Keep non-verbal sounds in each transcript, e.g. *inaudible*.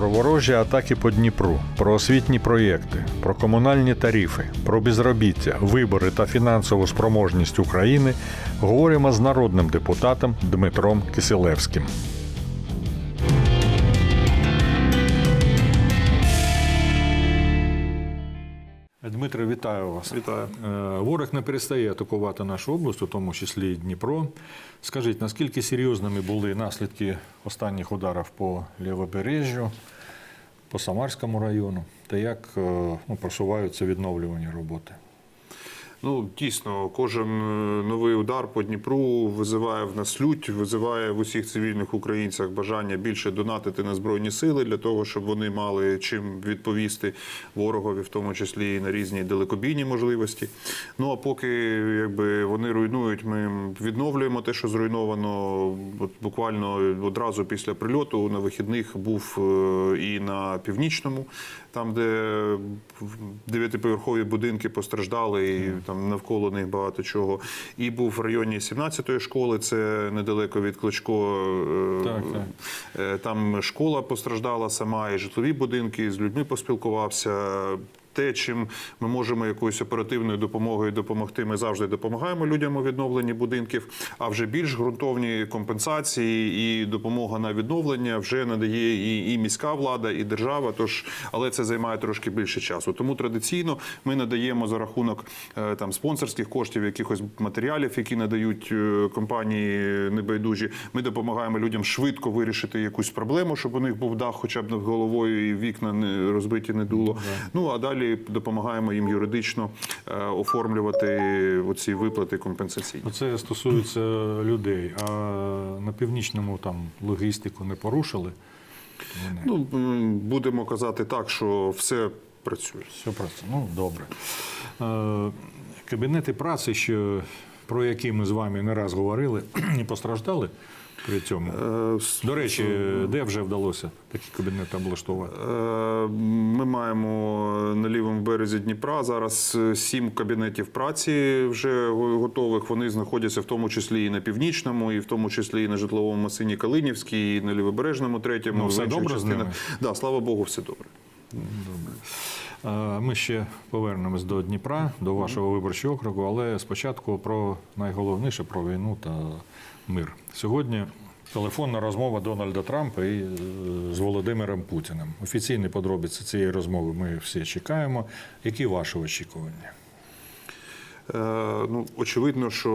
Про ворожі атаки по Дніпру, про освітні проєкти, про комунальні тарифи, про безробіття, вибори та фінансову спроможність України говоримо з народним депутатом Дмитром Киселевським. Дмитро, вітаю вас. Вітаю. Е, Ворог не перестає атакувати нашу область, у тому числі і Дніпро. Скажіть, наскільки серйозними були наслідки останніх ударів по лівобережжю, по Самарському району, та як е, ну, просуваються відновлювані роботи? Ну, дійсно, кожен е, новий удар по Дніпру визиває в нас лють, визиває в усіх цивільних українцях бажання більше донатити на збройні сили для того, щоб вони мали чим відповісти ворогові, в тому числі і на різні далекобійні можливості. Ну а поки якби вони руйнують, ми відновлюємо те, що зруйновано. От буквально одразу після прильоту на вихідних був е, і на північному, там, де дев'ятиповерхові будинки постраждали, і там навколо них багато чого. І був в районі 17-ї школи, це недалеко від Кличко. е, Так, так. Е, Там школа постраждала сама, і житлові будинки, з людьми поспілкувався. Те, чим ми можемо якоюсь оперативною допомогою допомогти, ми завжди допомагаємо людям у відновленні будинків. А вже більш ґрунтовні компенсації і допомога на відновлення вже надає і, і міська влада, і держава. Тож, але це займає трошки більше часу. Тому традиційно ми надаємо за рахунок е, там спонсорських коштів, якихось матеріалів, які надають е, компанії небайдужі. Ми допомагаємо людям швидко вирішити якусь проблему, щоб у них був дах, хоча б над головою, і вікна не розбиті не дуло. Ну а далі допомагаємо їм юридично е, оформлювати оці виплати компенсаційні. Це стосується людей, а на північному там логістику не порушили. Ну будемо казати так, що все працює. Все просто. Ну, добре. Е, Кабінети праці, що, про які ми з вами не раз говорили, *clears throat* не постраждали при цьому. Е, До речі, де вже вдалося такі кабінети облаштувати? Е, Ми маємо на лівому березі Дніпра зараз е, сім кабінетів праці вже готових. Вони знаходяться в тому числі і на північному, і в тому числі і на житловому масині Калинівській, і на лівобережному третьому. Ну, все добре з ними? Да, слава Богу, все добре. Е, Ми ще повернемось до Дніпра, до вашого виборчого округу, але спочатку про найголовніше про війну та мир. Сьогодні телефонна розмова Дональда Трампа і е, з Володимиром Путіним. Офіційні подробиці цієї розмови ми всі чекаємо. Які ваші очікування? Е, Ну, очевидно, що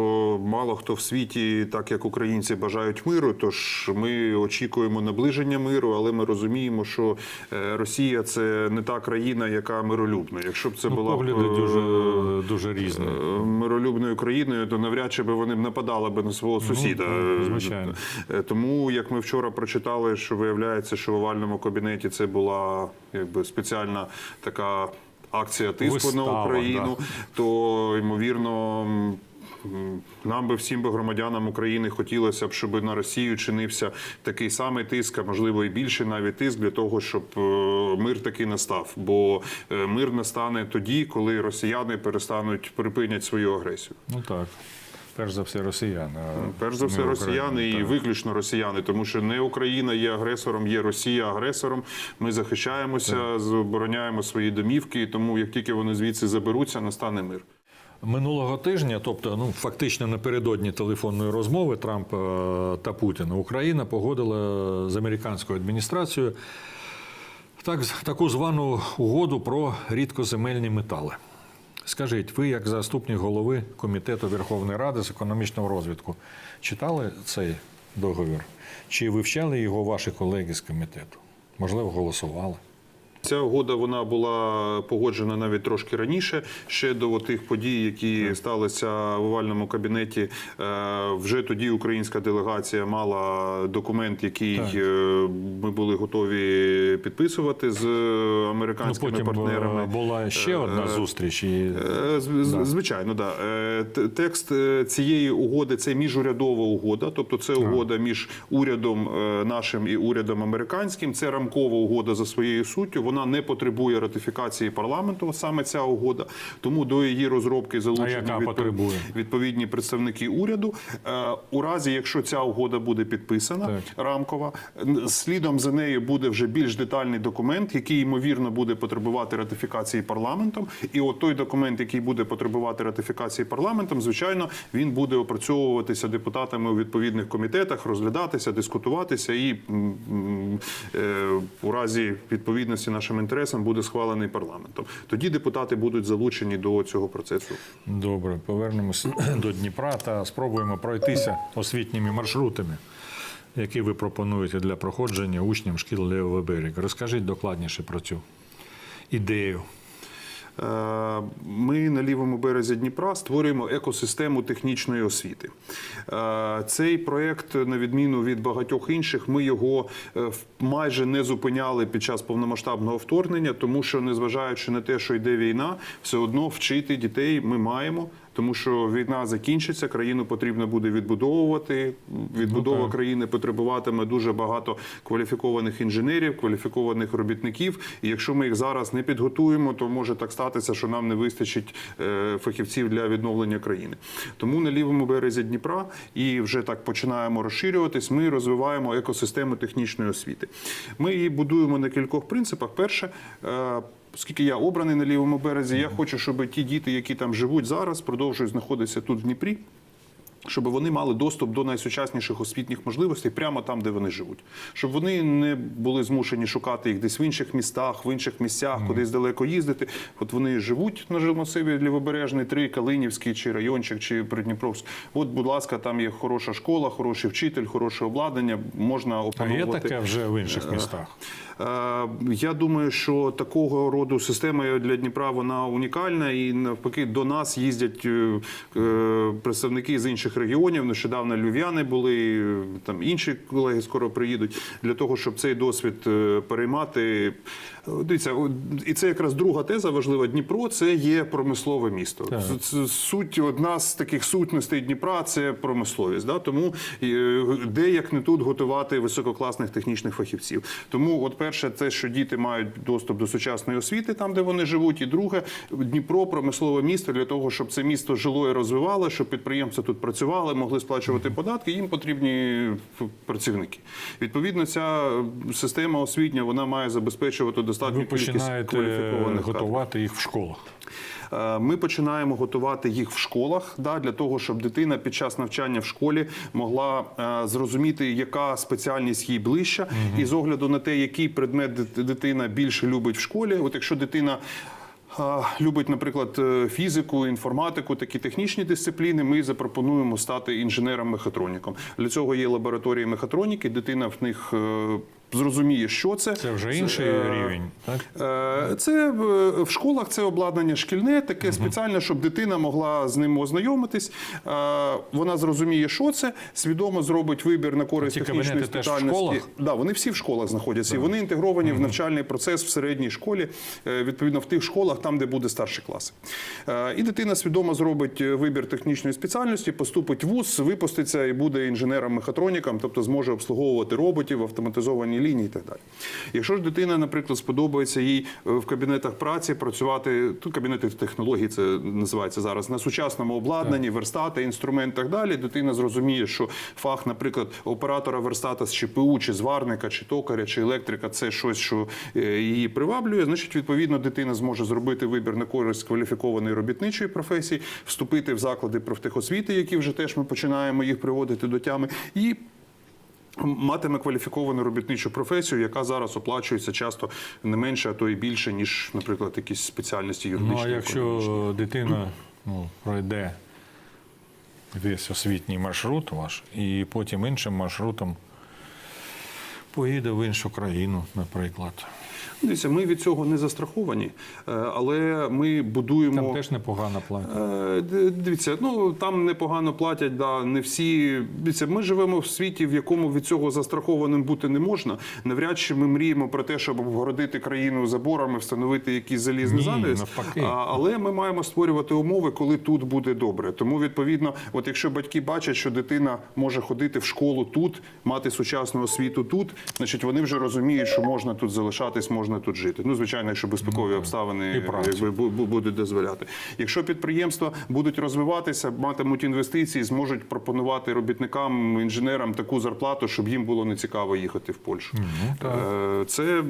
мало хто в світі, так як українці, бажають миру. Тож ми очікуємо наближення миру, але ми розуміємо, що е, Росія це не та країна, яка миролюбна. Якщо б це Ну, була б, е, дуже, дуже різні. миролюбною країною, то навряд чи би вони б нападали би на свого сусіда. ну, звичайно. Тому, як ми вчора прочитали, що виявляється, що в овальному кабінеті це була якби спеціальна така. Акція тиску Вистава, на Україну, то ймовірно. Нам би всім би громадянам України хотілося б, щоб на Росію чинився такий самий тиск, а можливо і більше навіть тиск для того, щоб е, мир таки настав. Бо е, мир настане тоді, коли росіяни перестануть припинять свою агресію. Ну так. Перш за все, росіяни. Перш за все, росіяни і виключно росіяни, тому що не Україна є агресором, є Росія агресором. Ми захищаємося, обороняємо свої домівки. І тому, як тільки вони звідси заберуться, настане мир. Минулого тижня, тобто, ну фактично напередодні телефонної розмови Трампа е, та Путіна, Україна погодила з американською адміністрацією так, таку звану угоду про рідкоземельні метали. Скажіть, ви, як заступник голови комітету Верховної Ради з економічного розвитку, читали цей договір? Чи вивчали його ваші колеги з комітету? Можливо, голосували? Ця угода вона була погоджена навіть трошки раніше, ще до тих подій, які сталися в овальному кабінеті. Е, Вже тоді українська делегація мала документ, який Так. е, ми були готові підписувати з Ну, американськими потім партнерами. е, була ще одна зустріч. І... Е. Звичайно, да. Е, Текст е, цієї угоди це міжурядова угода, тобто це угода між урядом е, нашим і урядом американським. Це рамкова угода за своєю суттю. Вона не потребує ратифікації парламенту. Саме ця угода. Тому до її розробки залучені відпов- відповідні представники уряду. Е, У разі, якщо ця угода буде підписана, Так. рамкова, слідом за нею буде вже більш детальний документ, який ймовірно буде потребувати ратифікації парламентом. І от той документ, який буде потребувати ратифікації парламентом, звичайно, він буде опрацьовуватися депутатами у відповідних комітетах, розглядатися, дискутуватися, і е, у разі відповідності нашим інтересам буде схвалений парламентом. Тоді депутати будуть залучені до цього процесу. Добре, повернемося *clears throat* до Дніпра та спробуємо пройтися освітніми маршрутами, які ви пропонуєте для проходження учням шкіл лівого берега. Розкажіть докладніше про цю ідею. Е, Ми на лівому березі Дніпра створюємо екосистему технічної освіти. Е, Цей проєкт, на відміну від багатьох інших, ми його е, майже не зупиняли під час повномасштабного вторгнення, тому що, незважаючи на те, що йде війна, все одно вчити дітей ми маємо. Тому що війна закінчиться, країну потрібно буде відбудовувати. Відбудова так. країни потребуватиме дуже багато кваліфікованих інженерів, кваліфікованих робітників. І якщо ми їх зараз не підготуємо, то може так статися, що нам не вистачить е, фахівців для відновлення країни. Тому на лівому березі Дніпра і вже так починаємо розширюватись. Ми розвиваємо екосистему технічної освіти. Ми її будуємо на кількох принципах. Перше. Оскільки я обраний на лівому березі, я хочу, щоб ті діти, які там живуть зараз, продовжують знаходитися тут в Дніпрі. Щоб вони мали доступ до найсучасніших освітніх можливостей прямо там, де вони живуть, щоб вони не були змушені шукати їх десь в інших містах, в інших місцях, кудись далеко їздити. От вони живуть на жилмасиві Лівобережний, 3, Калинівський, чи райончик, чи Придніпровськ. От, будь ласка, там є хороша школа, хороший вчитель, хороше обладнання. Можна А є таке вже в інших містах? Е, Я думаю, що такого роду система для Дніпра вона унікальна, і навпаки до нас їздять е, е, представники з інших регіонів. Нещодавно львів'яни були, там інші колеги скоро приїдуть для того, щоб цей досвід е, переймати. Дивіться, і це якраз друга теза важлива. Дніпро це є промислове місто. Так. Суть одна з таких сутностей Дніпра це промисловість. Да? Тому е, де як не тут готувати висококласних технічних фахівців. Тому, от перше, це що діти мають доступ до сучасної освіти, там де вони живуть. І друге, Дніпро промислове місто для того, щоб це місто жило і розвивало, щоб підприємства тут працювали, могли сплачувати податки. Їм потрібні працівники. Відповідно, ця система освітня вона має забезпечувати достатню Ви починаєте готувати їх в школах. Е, Ми починаємо готувати їх в школах, да, для того, щоб дитина під час навчання в школі могла е, зрозуміти, яка спеціальність їй ближча, і з огляду на те, який предмет дитина більше любить в школі. От якщо дитина. е, Любить, наприклад, фізику, інформатику, такі технічні дисципліни. Ми запропонуємо стати інженером-мехатроніком. Для цього є лабораторії мехатроніки. Дитина в них зрозуміє, що це. Це вже інший е, рівень. Так? Е, Це е, в школах це обладнання шкільне, таке спеціальне, щоб дитина могла з ним ознайомитись. Е, Вона зрозуміє, що це, свідомо зробить вибір на користь технічної кабінети теж в спеціальності. Да, вони всі в школах знаходяться, і вони інтегровані в навчальний процес в середній школі, відповідно в тих школах, там, де буде старші класи. І дитина свідомо зробить вибір технічної спеціальності, поступить в ВУЗ, випуститься і буде інженером-мехатроніком, тобто зможе обслуговувати роботів, автоматизовані лінії і так далі. Якщо ж дитина, наприклад, сподобається їй е, в кабінетах праці працювати, тут кабінети технологій це називається зараз на сучасному обладнанні, верстати, інструмент і так далі. Дитина зрозуміє, що фах, наприклад, оператора верстата з ЧПУ, чи зварника, чи токаря, чи електрика це щось, що е, її приваблює. Значить, відповідно, дитина зможе зробити вибір на користь кваліфікованої робітничої професії, вступити в заклади профтехосвіти, які вже теж ми починаємо їх приводити до тями, і Матиме кваліфіковану робітничу професію, яка зараз оплачується часто не менше, а то і більше, ніж, наприклад, якісь спеціальності Ну юридичні. а якщо дитина ну, пройде весь освітній маршрут ваш, і потім іншим маршрутом поїде в іншу країну, наприклад. Дивіться, ми від цього не застраховані, е, але ми будуємо. Там теж непогано платять. Е, Дивіться, ну там непогано платять, да, не всі. Дивіться, ми живемо в світі, в якому від цього застрахованим бути не можна. Навряд чи ми мріємо про те, щоб обгородити країну заборами, встановити якийсь залізний Ні, занавіс. але ми маємо створювати умови, коли тут буде добре. Тому відповідно, от якщо батьки бачать, що дитина може ходити в школу тут, мати сучасну освіту тут, значить вони вже розуміють, що можна тут залишатись, можна можна тут жити. Ну, звичайно, якщо безпекові обставини І якби, бу- бу- будуть дозволяти. Якщо підприємства будуть розвиватися, матимуть інвестиції, зможуть пропонувати робітникам, інженерам таку зарплату, щоб їм було не цікаво їхати в Польщу. Е, Це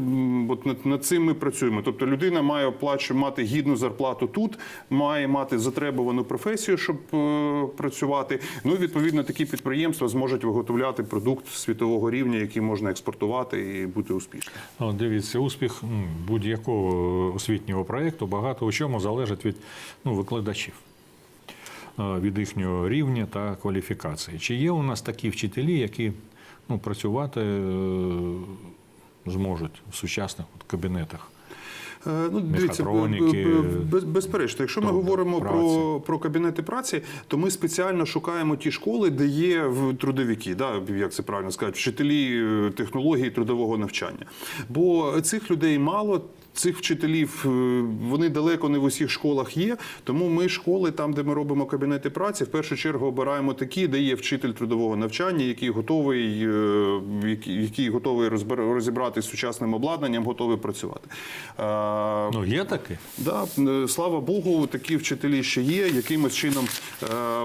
от над, над цим ми працюємо. Тобто людина має оплачу, мати гідну зарплату тут, має мати затребувану професію, щоб е, працювати. Ну і відповідно такі підприємства зможуть виготовляти продукт світового рівня, який можна експортувати і бути успішним. Ну, Дивіться, успіх м, будь-якого освітнього проєкту багато у чому залежить від ну, викладачів, е, від їхнього рівня та кваліфікації. Чи є у нас такі вчителі, які ну, працювати е, зможуть в сучасних кабінетах? Е, Ну, дивіться, без, безперечно, якщо ми говоримо про, праці. про кабінети праці, то ми спеціально шукаємо ті школи, де є в трудовики, да, як це правильно сказати, вчителі е, технології трудового навчання. Бо цих людей мало. Цих вчителів е, вони далеко не в усіх школах є. Тому ми школи, там, де ми робимо кабінети праці, в першу чергу обираємо такі, де є вчитель трудового навчання, який готовий, е, який, готовий розібратися з сучасним обладнанням, готовий працювати. Е, Ну, є такі? Да, слава Богу, такі вчителі ще є. Якимось чином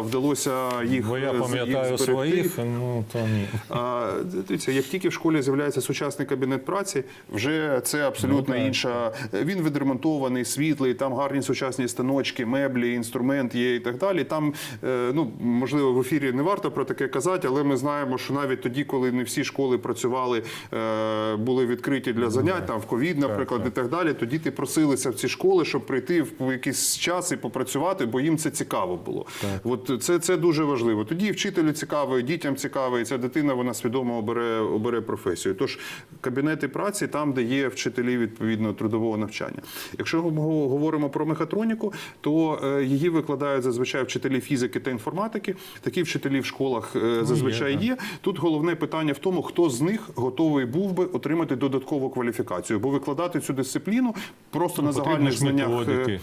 вдалося їх Бо я пам'ятаю їх своїх, ну то ні. А, дивіться, як тільки в школі з'являється сучасний кабінет праці, вже це абсолютно Ну, інша. Він відремонтований, світлий, там гарні сучасні станочки, меблі, інструмент є і так далі. Там, е, ну можливо, в ефірі не варто про таке казати, але ми знаємо, що навіть тоді, коли не всі школи працювали, е, були відкриті для занять, там в ковід, наприклад, і так далі. Тоді ти просилися в ці школи, щоб прийти в якийсь час і попрацювати, бо їм це цікаво було. От це, це дуже важливо. Тоді вчителю цікаво, і дітям цікаво, і ця дитина вона свідомо обере, обере професію. Тож кабінети праці там, де є вчителі відповідно трудового навчання. Якщо ми говоримо про мехатроніку, то е, її викладають зазвичай вчителі фізики та інформатики. Такі вчителі в школах е, зазвичай є. Тут головне питання в тому, хто з них готовий був би отримати додаткову кваліфікацію, бо викладати цю дисципліну просто на Ну, потрібні загальних знаннях. е, методики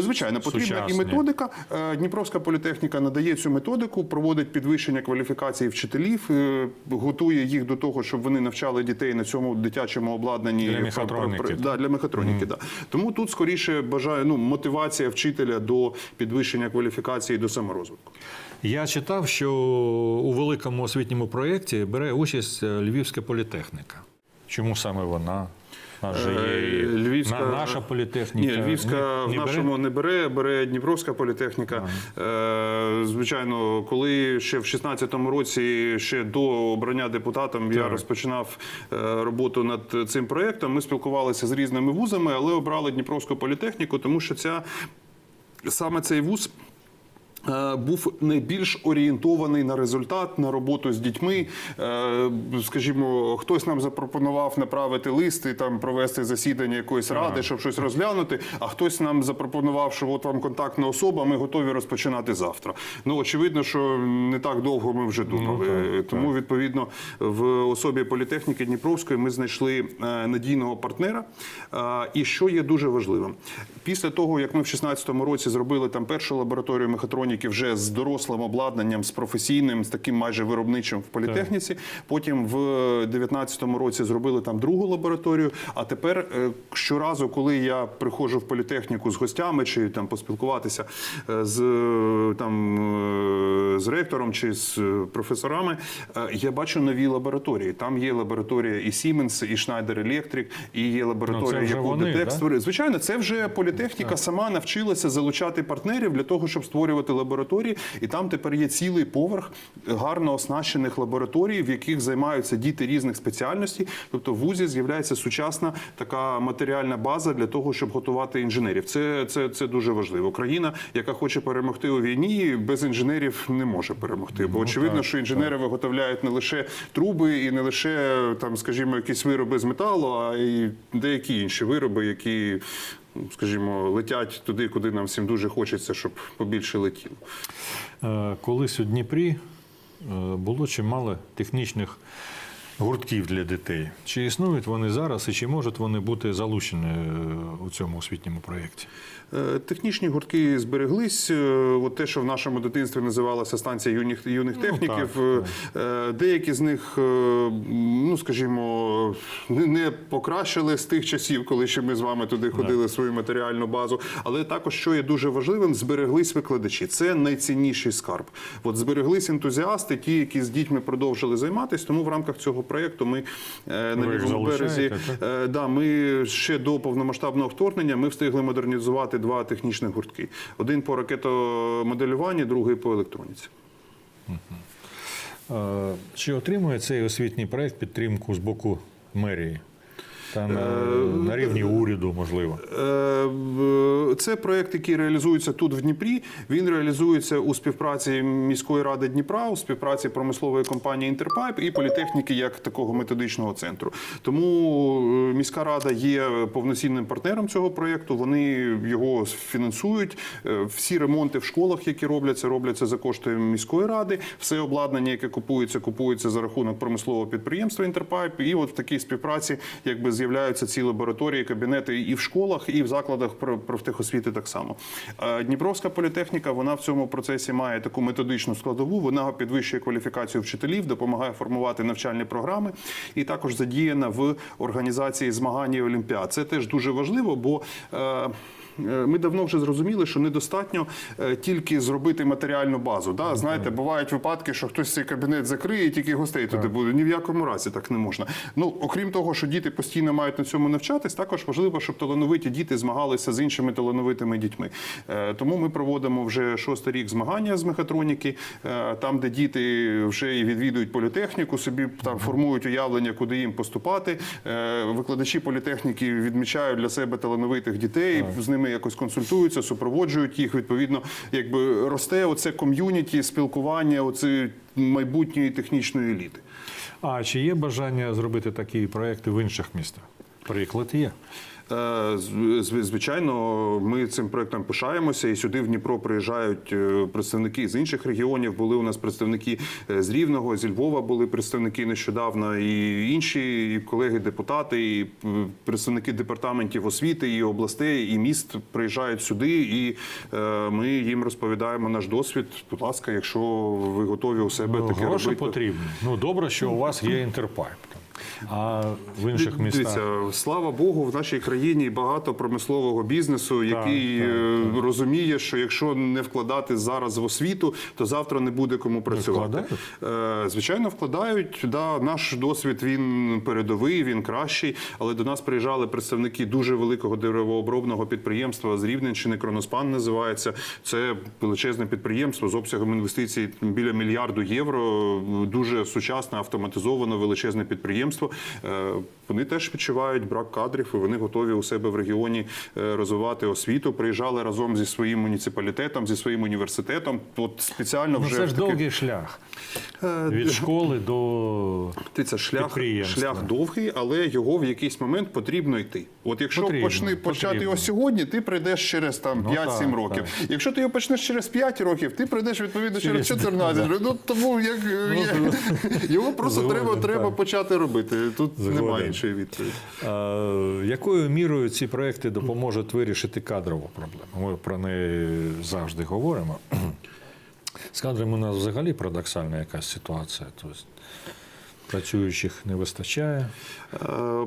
Звичайно, потрібна і методика. Дніпровська політехніка надає цю методику, проводить підвищення кваліфікації вчителів, готує їх до того, щоб вони навчали дітей на цьому дитячому обладнанні Для мехатроніки. Да, для мехатроніки. Да. Тому тут скоріше бажаю ну, мотивація вчителя до підвищення кваліфікації до саморозвитку. Я читав, що у великому освітньому проєкті бере участь е, Львівська політехніка. Чому саме вона? Нас же є Львівська на- наша політехніка. Ні, Львівська Ні, в не бере? нашому не бере, бере Дніпровська політехніка. Е, звичайно, коли ще в 16-му році, ще до обрання депутатом, я розпочинав е, роботу над цим проєктом. Ми спілкувалися з різними вузами, але обрали Дніпровську політехніку, тому що ця саме цей вуз. Е, Був найбільш орієнтований на результат, на роботу з дітьми. Е, Скажімо, хтось нам запропонував направити лист і там провести засідання якоїсь ради, щоб щось розглянути. А хтось нам запропонував, що от вам контактна особа, ми готові розпочинати завтра. Ну очевидно, що не так довго ми вже думали. так, Тому відповідно в особі політехніки Дніпровської ми знайшли е, надійного партнера. Е, І що є дуже важливим, після того як ми в 16-му році зробили там першу лабораторію мехатроніки вже з дорослим обладнанням, з професійним, з таким майже виробничим в політехніці. Потім в 19-му році зробили там другу лабораторію. А тепер е, щоразу, коли я приходжу в політехніку з гостями чи там поспілкуватися е, з е, там з ректором чи з професорами, я бачу нові лабораторії. Там є лабораторія і Siemens, і Schneider Electric, і є лабораторія, Ну, яку вони, Detect да? створив. Звичайно, це вже політехніка сама навчилася залучати партнерів для того, щоб створювати лабораторії. І там тепер є цілий поверх гарно оснащених лабораторій, в яких займаються діти різних спеціальностей. Тобто в вузі з'являється сучасна така матеріальна база для того, щоб готувати інженерів. Це, це, це дуже важливо. Країна, яка хоче перемогти у війні, без інженерів не може перемогти. Бо очевидно, так, що інженери виготовляють не лише труби і не лише там, скажімо, якісь вироби з металу, а й деякі інші вироби, які. Скажімо, летять туди, куди нам всім дуже хочеться, щоб побільше летіло. Е, Колись у Дніпрі е, було чимало технічних гуртків для дітей. Чи існують вони зараз і чи можуть вони бути залучені е, у цьому освітньому проєкті? Е, Технічні гуртки збереглись. Е, От те, що в нашому дитинстві називалася станція юних, юних техніків. так, е, Деякі з них, ну скажімо, не- покращили з тих часів, коли ще ми з вами туди ходили свою матеріальну базу. Але також, що є дуже важливим, збереглись викладачі. Це найцінніший скарб. От збереглись ентузіасти, ті, які з дітьми продовжили займатися. Тому в рамках цього проєкту ми е, на лівому березі. так? Е, Да, ми ще до повномасштабного вторгнення ми встигли модернізувати два технічних гуртки: один по ракетомоделюванню, другий по електроніці. Е, Чи отримує цей освітній проект підтримку з боку мерії? Та на, на рівні уряду, можливо. Е, Це проєкт, який реалізується тут в Дніпрі. Він реалізується у співпраці міської ради Дніпра, у співпраці промислової компанії Інтерпайп і політехніки як такого методичного центру. Тому е, міська рада є повноцінним партнером цього проєкту. Вони його фінансують. Е, Всі ремонти в школах, які робляться, робляться за кошти міської ради. Все обладнання, яке купується, купується за рахунок промислового підприємства Інтерпайп. І от в такій співпраці якби з'являються ці лабораторії, кабінети і в школах, і в закладах про- профтехосвіти так само. Е, Дніпровська політехніка вона в цьому процесі має таку методичну складову. Вона підвищує кваліфікацію вчителів, допомагає формувати навчальні програми і також задіяна в організації змагань і олімпіад. Це теж дуже важливо, бо е, ми давно вже зрозуміли, що недостатньо е, тільки зробити матеріальну базу. Да? Знаєте, бувають випадки, що хтось цей кабінет закриє, і тільки гостей туди буде. Ні в якому разі так не можна. Ну окрім того, що діти постійно мають на цьому навчатись, також важливо, щоб талановиті діти змагалися з іншими талановитими дітьми. Е, Тому ми проводимо вже шостий рік змагання з мехатроніки, е, там, де діти вже і відвідують політехніку, собі там формують уявлення, куди їм поступати. Е, Викладачі політехніки відмічають для себе талановитих дітей, з ними якось консультуються, супроводжують їх. Відповідно, якби росте оце ком'юніті, спілкування, оце майбутньої технічної еліти. А чи є бажання зробити такі проекти в інших містах? Приклад є. Звичайно, ми цим проектом пишаємося, і сюди в Дніпро приїжджають е, представники з інших регіонів. Були у нас представники е, з Рівного, зі Львова були представники нещодавно, і інші і колеги-депутати, і е, представники департаментів освіти, і областей, і міст приїжджають сюди, і ми їм розповідаємо наш досвід. Будь ласка, якщо ви готові у себе Ну, таке гроші робити. потрібні. Ну добре, що у вас є інтерпайп. А в інших містах Дивіться, слава Богу, в нашій країні багато промислового бізнесу, який так, е, розуміє, що якщо не вкладати зараз в освіту, то завтра не буде кому працювати. Е, Звичайно, вкладають. Да, наш досвід він передовий, він кращий. Але до нас приїжджали представники дуже великого деревообробного підприємства з Рівненщини. Кроноспан називається. Це величезне підприємство з обсягом інвестицій біля мільярду євро. Дуже сучасне, автоматизоване, величезне підприємство. Е, Вони теж відчувають брак кадрів, і вони готові у себе в регіоні е, розвивати освіту. Приїжджали разом зі своїм муніципалітетом, зі своїм університетом. От спеціально ну, вже це ж таки- довгий шлях Е, від школи до Дивіться, шлях, шлях довгий, але його в якийсь момент потрібно йти. От якщо Потрібно, почни почати потрібно. його сьогодні, ти прийдеш через там Ну, 5-7 так, років. так. Якщо ти його почнеш через 5 років, ти прийдеш відповідно через Через 14 років. Ну тому як Ну, *laughs* його просто треба, треба почати робити. Тут Згоден. немає іншої відповіді. А, якою мірою ці проекти допоможуть вирішити кадрову проблему? Ми про неї завжди говоримо. *clears throat* З кадрами у нас взагалі парадоксальна якась ситуація. Тобто працюючих не вистачає. Е,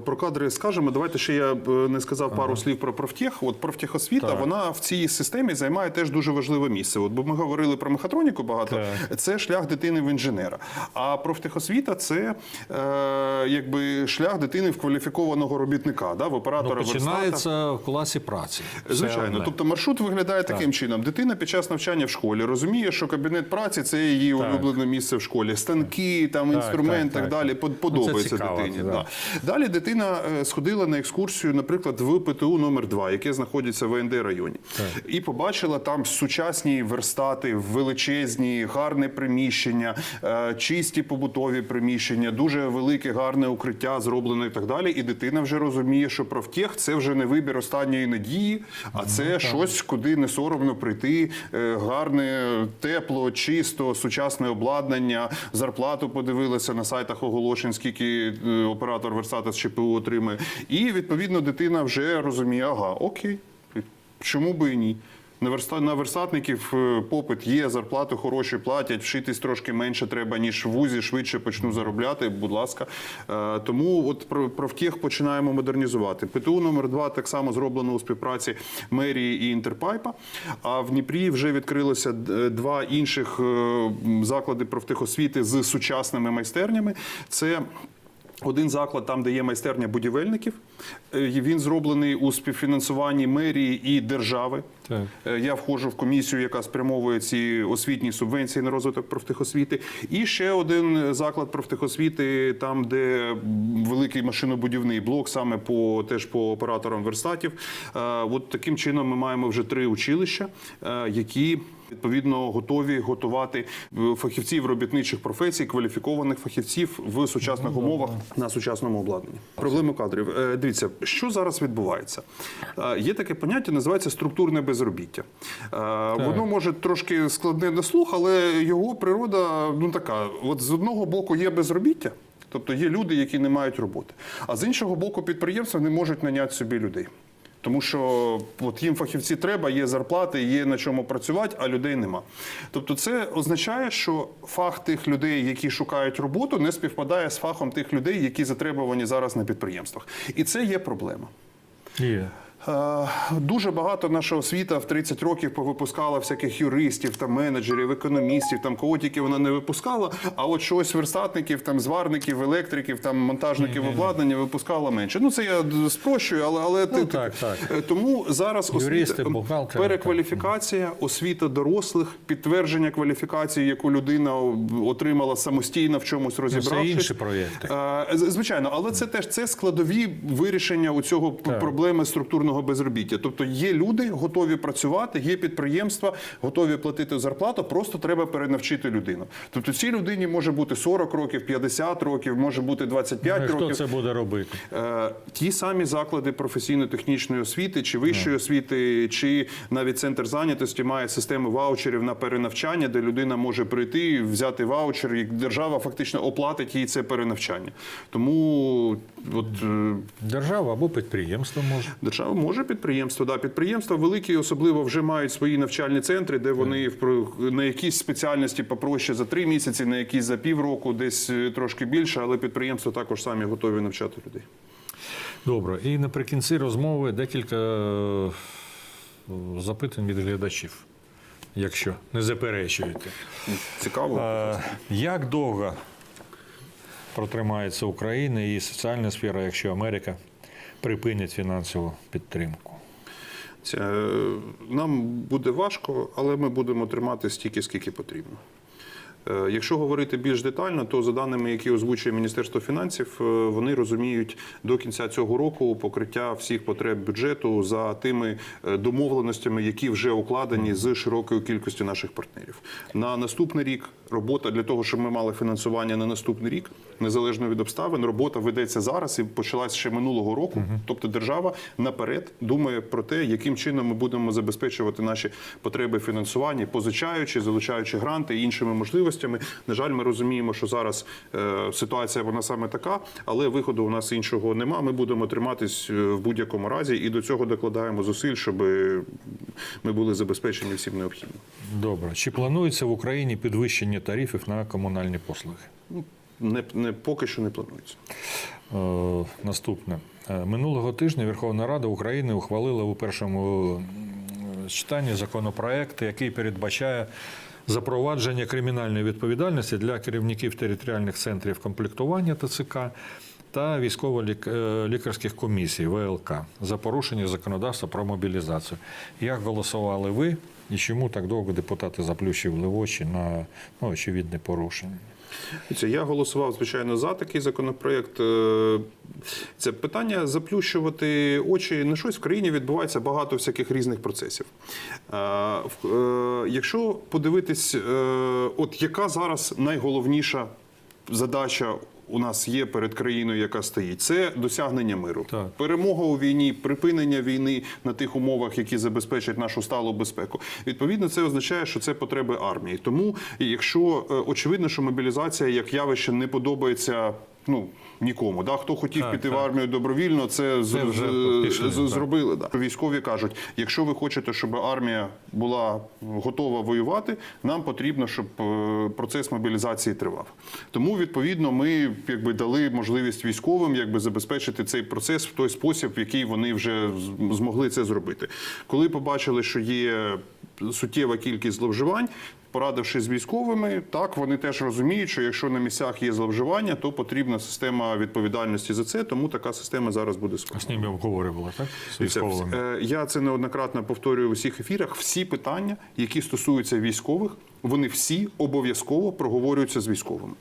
Про кадри скажемо. Давайте ще я б не сказав пару слів про профтех. От профтехосвіта, Так. вона в цій системі займає теж дуже важливе місце. От бо ми говорили про мехатроніку багато. Так. Це шлях дитини в інженера. А профтехосвіта це е, якби шлях дитини в кваліфікованого робітника, да, в Ну, оператора верстата. в класі праці. Звичайно, одне. тобто маршрут виглядає таким чином. Дитина під час навчання в школі розуміє, що кабінет праці це її Так. улюблене місце в школі. Станки, там Так, так, так, так, далі. так. Под- Ну, Подобається цікаво, дитині. да. Да. Далі дитина е, сходила на екскурсію, наприклад, в ПТУ номер 2 яке знаходиться в ВНД районі, і побачила там сучасні верстати, величезні, гарне приміщення, е, чисті побутові приміщення, дуже велике, гарне укриття зроблене і так далі. І дитина вже розуміє, що профтех це вже не вибір останньої надії, а це щось, куди не соромно прийти. е, Гарне, тепло, чисто, сучасне обладнання, зарплату подивилася на сайтах сайтах оголошень, скільки оператор оператор Версатис ЧПУ отримує. І відповідно дитина вже розуміє, ага, окей, чому би і ні. На верстатників е, попит є, зарплати хороші платять, вшитись трошки менше треба, ніж в вузі, швидше почну заробляти, будь ласка. Е, Тому от про- профтех починаємо модернізувати. ПТУ номер 2 так само зроблено у співпраці мерії і Інтерпайпа. А в Дніпрі вже відкрилося два інших е, заклади профтехосвіти з сучасними майстернями. Це один заклад, там, де є майстерня будівельників. Е, Він зроблений у співфінансуванні мерії і держави. Так. Е, Я входжу в комісію, яка спрямовує ці освітні субвенції на розвиток профтехосвіти. І ще один заклад профтехосвіти, там, де великий машинобудівний блок, саме по теж по операторам верстатів. Е, От таким чином ми маємо вже три училища, які. Відповідно, готові готувати е, фахівців робітничих професій, кваліфікованих фахівців в сучасних умовах на сучасному обладнанні. Проблеми кадрів. Е, Дивіться, що зараз відбувається. Е, Є таке поняття, називається структурне безробіття. Е, Воно може трошки складне на слух, але його природа ну така: от з одного боку є безробіття. Тобто є люди, які не мають роботи, а з іншого боку, підприємства не можуть наняти собі людей. Тому що от їм фахівці треба, є зарплати, є на чому працювати, а людей нема. Тобто, це означає, що фах тих людей, які шукають роботу, не співпадає з фахом тих людей, які затребувані зараз на підприємствах. І це є проблема. Є. Е, Дуже багато наша освіта в 30 років повипускала всяких юристів, там, менеджерів, економістів, там кого тільки вона не випускала. А от чогось верстатників, там зварників, електриків, там монтажників обладнання випускала менше. Ну це я спрощую, але але ти- Ну, так, так. Е, тому зараз Юристи, освіта, перекваліфікація, освіта дорослих, підтвердження кваліфікації, яку людина отримала самостійно в чомусь розібравшись. Ну, інші проєкти. Е, Звичайно, але це теж це складові вирішення у цього Так. проблеми структурного безробіття. Тобто є люди, готові працювати, є підприємства, готові платити зарплату. Просто треба перенавчити людину. Тобто цій людині може бути 40 років, 50 років, може бути 25 Ну, і Хто років. це буде робити? Е, Ті самі заклади професійно-технічної освіти чи вищої освіти, чи навіть центр зайнятості має систему ваучерів на перенавчання, де людина може прийти, взяти ваучер, і держава фактично оплатить їй це перенавчання. Тому от е, Держава або підприємство може. Держава може підприємство. Да, підприємства великі, особливо вже мають свої навчальні центри, де вони на якісь спеціальності попроще за три місяці, на якісь за півроку, десь е, трошки більше, але підприємства також самі готові навчати людей. Добре. І наприкінці розмови декілька е, запитань від глядачів, якщо не заперечуєте. Цікаво. Е, Як довго протримається Україна і соціальна сфера, якщо Америка припинить фінансову підтримку? Це, Нам буде важко, але ми будемо тримати стільки, скільки потрібно. Е, Якщо говорити більш детально, то за даними, які озвучує Міністерство фінансів, е, вони розуміють до кінця цього року покриття всіх потреб бюджету за тими е, домовленостями, які вже укладені з широкою кількістю наших партнерів. На наступний рік робота для того, щоб ми мали фінансування на наступний рік, незалежно від обставин, робота ведеться зараз і почалась ще минулого року. Тобто держава наперед думає про те, яким чином ми будемо забезпечувати наші потреби фінансування, позичаючи, залучаючи гранти і іншими можливостями. На жаль, ми розуміємо, що зараз е, ситуація вона саме така, але виходу у нас іншого нема. Ми будемо триматись е, в будь-якому разі і до цього докладаємо зусиль, щоб ми були забезпечені всім необхідним. Добре. Чи планується в Україні підвищення тарифів на комунальні послуги? Не, не поки що не планується. Е, Наступне. Е, Минулого тижня Верховна Рада України ухвалила у першому читанні законопроект, який передбачає запровадження кримінальної відповідальності для керівників територіальних центрів комплектування ТЦК та військово-лікарських комісій ВЛК за порушення законодавства про мобілізацію. Як голосували ви і чому так довго депутати заплющили очі на ну, очевидне порушення? Я голосував, звичайно, за такий законопроект. Е, Це питання заплющувати очі на щось в країні відбувається багато всяких різних процесів. Е, е, Якщо подивитись, от яка зараз найголовніша задача у нас є перед країною, яка стоїть, це досягнення миру. Так. Перемога у війні, припинення війни на тих умовах, які забезпечать нашу сталу безпеку. Відповідно, це означає, що це потреби армії. Тому, якщо е, очевидно, що мобілізація як явище не подобається. Ну нікому, да хто хотів Так, піти в армію добровільно, це, Це вже з- пішли, так. зробили. Да. Військові кажуть, якщо ви хочете, щоб армія була готова воювати, нам потрібно, щоб е, процес мобілізації тривав. Тому відповідно ми якби дали можливість військовим якби забезпечити цей процес в той спосіб, в який вони вже змогли це зробити. Коли побачили, що є суттєва кількість зловживань. Порадившись з військовими, так вони теж розуміють, що якщо на місцях є зловживання, то потрібна система відповідальності за це. Тому така система зараз буде складна. З ними обговорювала так? З військовими. е, Я це неоднократно повторюю в усіх ефірах. Всі питання, які стосуються військових, вони всі обов'язково проговорюються з військовими.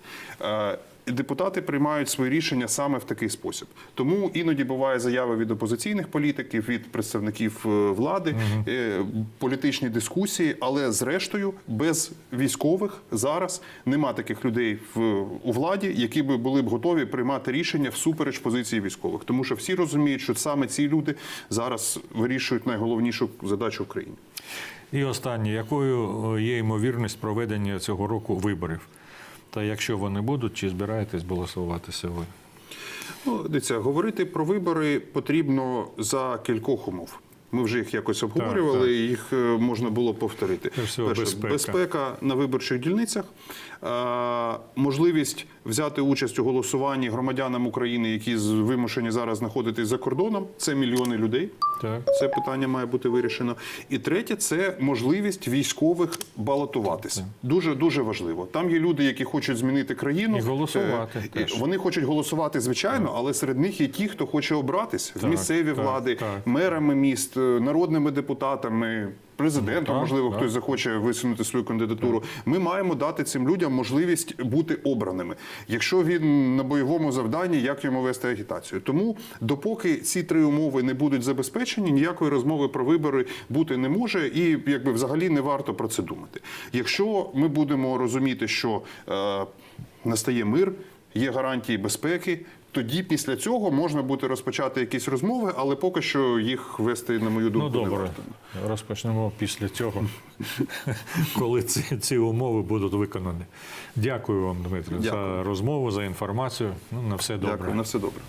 Депутати приймають свої рішення саме в такий спосіб. Тому іноді буває заяви від опозиційних політиків, від представників е, влади, е, політичні дискусії, але зрештою без військових зараз нема таких людей в у владі, які би були б готові приймати рішення всупереч позиції військових, тому що всі розуміють, що саме ці люди зараз вирішують найголовнішу задачу в країні. І останнє, якою е, є ймовірність проведення цього року виборів? Та якщо вони будуть, чи збираєтесь голосуватися ви? Ну, дивіться, говорити про вибори потрібно за кількох умов. Ми вже їх якось обговорювали, так. так. їх е, можна було повторити. все всього безпека. безпека на виборчих дільницях, можливість взяти участь у голосуванні громадянам України, які вимушені зараз знаходитись за кордоном. Це мільйони людей. Так. Це питання має бути вирішено. І третє це можливість військових балотуватися. Дуже дуже важливо. Там є люди, які хочуть змінити країну І голосувати Е, теж. Вони хочуть голосувати, звичайно, але серед них є ті, хто хоче обратись в Так, місцеві так, влади, так. мерами міст, е, народними депутатами. Президентом, так, можливо, так. хтось захоче висунути свою кандидатуру. Ми маємо дати цим людям можливість бути обраними. Якщо він на бойовому завданні, як йому вести агітацію? Тому, допоки ці три умови не будуть забезпечені, ніякої розмови про вибори бути не може, і якби взагалі не варто про це думати. Якщо ми будемо розуміти, що е, настає мир, є гарантії безпеки. Тоді після цього можна буде розпочати якісь розмови, але поки що їх вести, на мою думку, Ну не добре, варто. розпочнемо після цього, *laughs* коли ці, ці умови будуть виконані. Дякую вам, Дмитро, за розмову, за інформацію. Ну, на все добре. Дякую, на все добре.